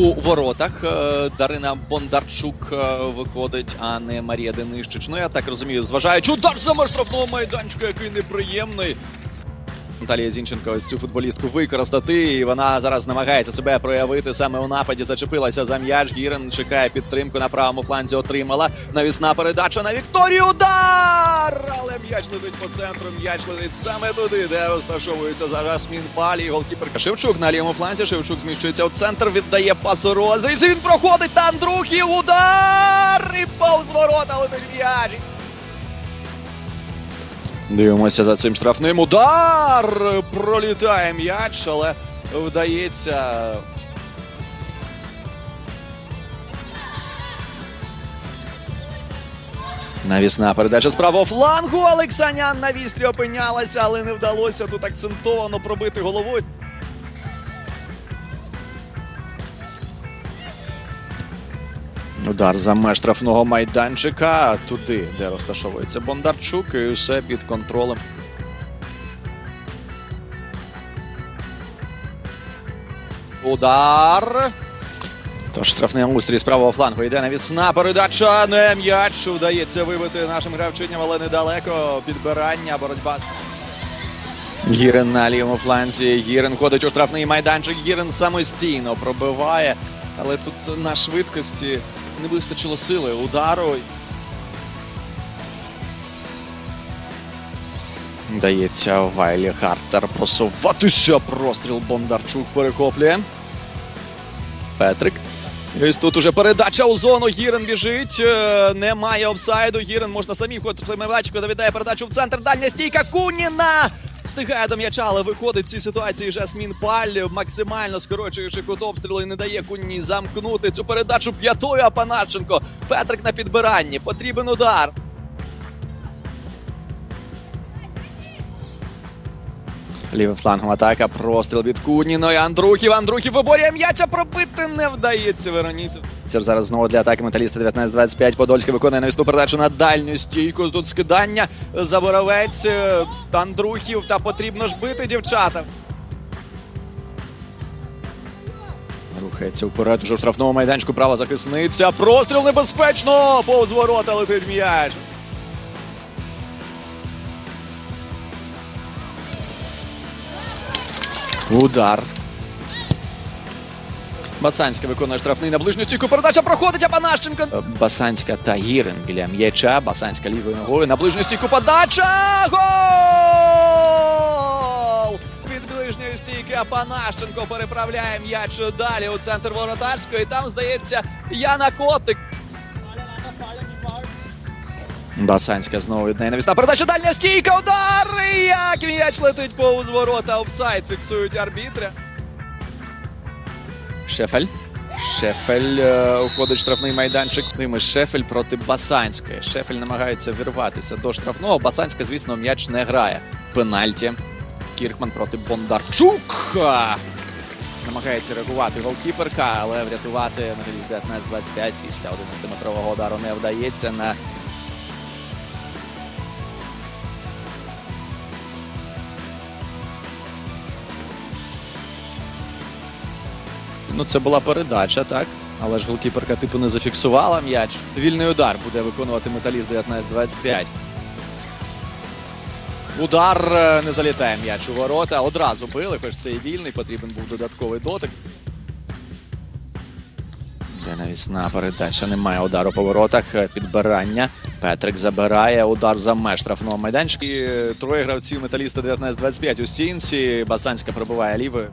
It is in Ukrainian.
у воротах. Е, Дарина Бондарчук е, виходить, а не Марія Денищич. Ну я так розумію, зважаючи удар за штрафного майданчика, який неприємний. Наталія Зінченко ось цю футболістку використати. І вона зараз намагається себе проявити саме у нападі. Зачепилася за м'яч. Гірен чекає підтримку на правому фланзі. Отримала навісна передача на Вікторію. Удар! Але м'яч летить по центру. М'яч летить саме туди, де розташовується зараз Мінпалі. Голкіперка Шевчук на лівому фланзі. Шевчук зміщується у центр. Віддає пас розріз. Він проходить на Андрухів. Удар! І повз ворота летить м'яч. Дивимося за цим штрафним. Удар! Пролітає м'яч, але вдається. Навісна передача з правого флангу. Олексанян на вістрі опинялася, але не вдалося тут акцентовано пробити головою. Удар за меж штрафного майданчика туди, де розташовується Бондарчук, і все під контролем. Удар. Тож штрафний устрій з правого флангу йде навісна передача. Не м'яч вдається вибити нашим гравчиням, але недалеко. Підбирання, боротьба. Гірен на лівому фланзі. Гірен ходить у штрафний майданчик. Гірен самостійно пробиває. Але тут на швидкості не вистачило сили удару. Дається Вайлі Хартер просуватися. Простріл Бондарчук перехоплює. Петрик. Ось тут уже передача у зону. Гірен біжить. Е, Немає офсайду. Гірен можна самі ходити в майданчику. Довідає передачу в центр. Дальня стійка. Куніна! Стигає до але виходить в цій ситуації Жасмін Паль, максимально скорочуючи кут обстрілу і не дає куні замкнути цю передачу п'ятою Апаначенко. Петрик на підбиранні. Потрібен удар. Лівим флангом атака. Простріл від Куніної. Андрухів. Андрухів виборює м'яча. Пробити не вдається Вероніців. Це зараз знову для атаки металіста 19-25. Подольський виконує навісну передачу на дальню стійку. Тут скидання. Заборовець. е, Андрухів. Та потрібно ж бити дівчата. Рухається вперед уже в штрафному майданчику. Права захисниця. Простріл небезпечно. Повз ворота летить м'яч. Удар. Басанська виконує штрафний на ближню стійку. Передача проходить, а Панащенко. Басанська та Гірин біля м'яча. Басанська лівою ногою на ближню стійку. Подача! Гол! Від ближньої стійки Апанащенко переправляє м'яч далі у центр воротарської. Там, здається, Яна Котик. Басанська знову від неї навісна передача. Дальня стійка. Удар! Як м'яч летить повз ворота. Офсайд фіксують арбітри. Шефель. Шефель е, уходить штрафний майданчик. Ними Шефель проти Басанської. Шефель намагається вірватися до штрафного. Басанська, звісно, м'яч не грає. Пенальті. Кіркман проти Бондарчук. Намагається реагувати голкіперка, але врятувати металіст 19-25 після 11-метрового удару не вдається на Ну, це була передача, так? Але ж голкіперка типу не зафіксувала м'яч. Вільний удар буде виконувати металіст 19-25. Удар е, не залітає м'яч у ворота. Одразу били, хоч це і вільний, потрібен був додатковий дотик. Де навісна передача. Немає удару по воротах. Е, Підбирання. Петрик забирає удар за меж штрафного майданчика. І е, троє гравців металіста 19-25 у стінці. Басанська пробиває лівою.